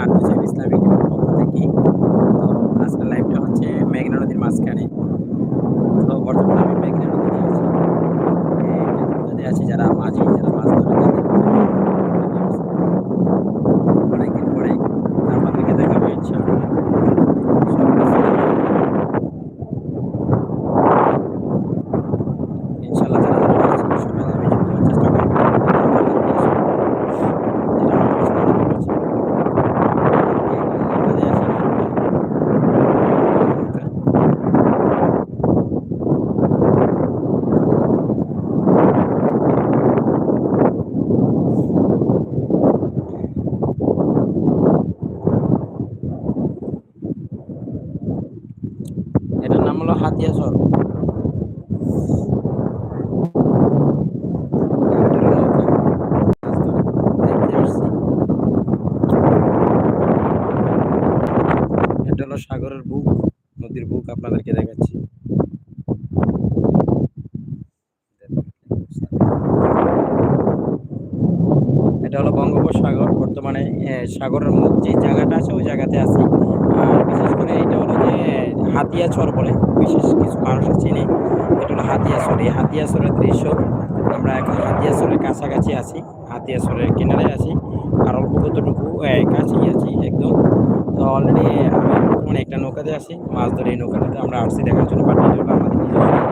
আর কিছু ইসলামিক পক্ষ থেকে। আজকের লাইভটা হচ্ছে মেঘনা নদীর মাঝখানে। নাম হলো হাতিয়া সর এটা হলো সাগরের বুক, নদীর বুক, আপনাদেরকে দেখাচ্ছি। এটা হলো বঙ্গোপসাগর, বর্তমানে সাগরের মুখ যে জায়গাটা আছে, ওই জায়গাতে আছি। আর বিশেষ করে এটা হলো যে হাতিয়াছর বলে, বিশেষ কিছু মানুষ চিনি। এটা হলো সরি এই হাতিয়াছরের দৃশ্য, আমরা এখন হাতিয়া সরের কাছাকাছি আছি, হাতিয়া সরের কিনারে আছি, আর অল্প কতটুকু কাছেই আছি একদম। তো অলরেডি আমি একটা নৌকাতে আছি মাছ ধরে এই নৌকাটাতে আমরা আসছি, দেখার জন্য পাঠিয়ে দেবো আমাদের নিজস্ব।